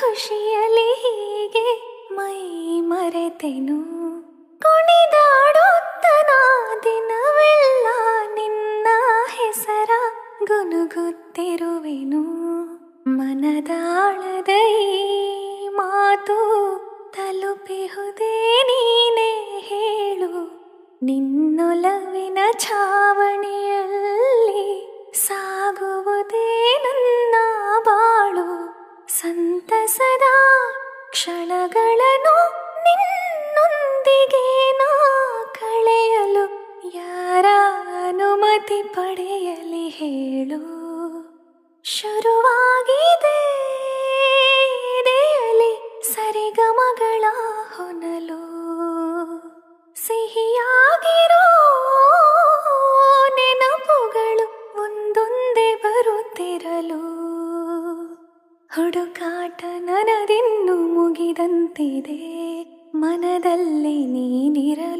ಖುಷಿಯಲಿ ಹೀಗೆ ಮೈ ಮರೆತೆನು. ಕುಣಿದಾಡುತ್ತನ ದಿನವೆಲ್ಲ ನಿನ್ನ ಹೆಸರ ಗುನುಗುತ್ತಿರುವೆನು. ಮನದಾಳದೈ ಮಾತು ತಲುಪಿಹುದೇ ಸಂತಸದ ಕ್ಷಣಗಳನ್ನು ನಿನ್ನೊಂದಿಗೆ ನಾ ಕಳೆಯಲು ಯಾರ ಅನುಮತಿ ಪಡೆಯಲಿ ಹೇಳು. ಶುರುವಾಗಿದೆ ಸರಿಗಮಗಳ ಹೊನಲು. ಸಿಹಿಯಾಗಿರೋ ನೆನಪುಗಳು ಒಂದೊಂದೇ ಬರುತ್ತಿರಲು. ಹುಡುಕಾಟ ನನದಿನ್ನು ಮುಗಿದಂತಿದೆ. ಮನದಲ್ಲಿ ನೀನಿರಲು.